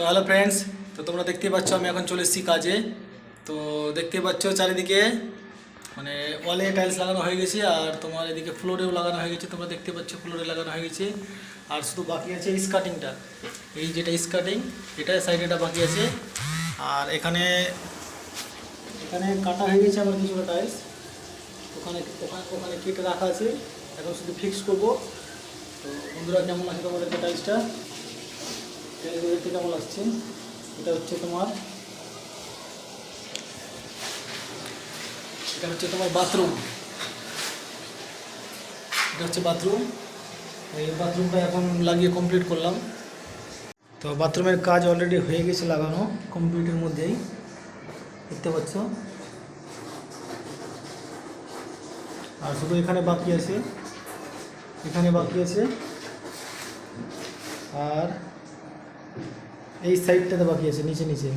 তো hello friends তো তোমরা দেখতেই পাচ্ছ আমি এখন চলে এসেছি কাজে। তো দেখতেই পাচ্ছ চারিদিকে মানে ওয়ালে টাইলস লাগানো হয়ে গেছে আর তোমার এদিকে ফ্লোরেও লাগানো হয়ে গেছে, তোমরা দেখতে পাচ্ছ ফ্লোরে লাগানো হয়ে গেছে। আর শুধু বাকি আছে স্কার্টিংটা এই যেটা স্কার্টিং এটা সাইডেটা বাকি আছে। আর এখানে এখানে কাটা হয়ে গেছে আমার কিছুটা টাইলস ওখানে ওখানে ওখানে কেটে রাখা আছে। এখন শুধু ফিক্স করব। তো বন্ধুরা, কেমন আছে তোমাদেরকে টাইলসটা দেখতে কেমন লাগছে? এটা হচ্ছে তোমার, এটা হচ্ছে তোমার বাথরুম এটা হচ্ছে বাথরুম এই বাথরুমটা এখন লাগিয়ে কমপ্লিট করলাম। তো বাথরুমের কাজ অলরেডি হয়ে গেছে লাগানো কমপ্লিটের মধ্যেই। দেখতে পাচ্ছ? আর শুধু এখানে বাকি আছে। এখানে বাকি আছে। আর এই সাইডটাতে বাকি আছে? নিচে নিচে।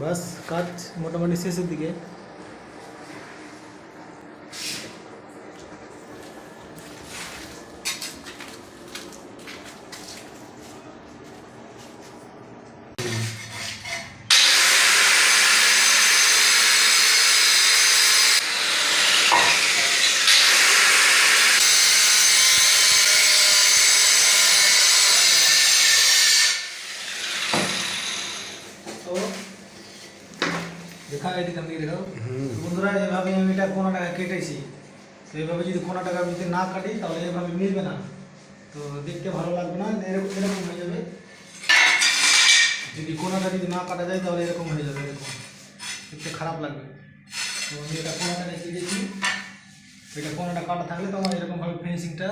বাস কাজ মোটামুটি শেষের দিকে তো দেখা এদিকে আমি দেখাও বন্ধুরা এভাবে আমি এটা কোনো টাকা কেটেছি। তো এইভাবে যদি কোনো টাকা যদি না কাটি তাহলে এভাবে মিলবে না। তো দেখতে ভালো লাগবে না এরকম এরকম হয়ে যাবে। যদি কোনোটা যদি না কাটা যায় তাহলে এরকম হয়ে যাবে এরকম। দেখতে খারাপ লাগবে। তো আমি এটা কোনোটা কেটেছি। এটা কোনোটা কাটা থাকলে তো আমার এরকমভাবে ফিনিশিংটা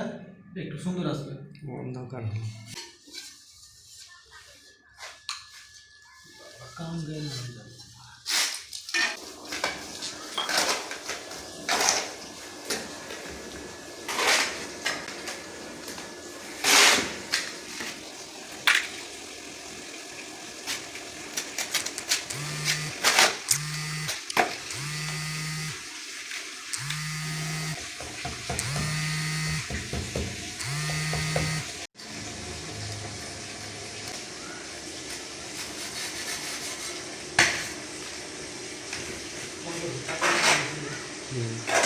একটু সুন্দর আসবে। অন্ধকার। কাম গেল হয়ে যাবে। Yeah.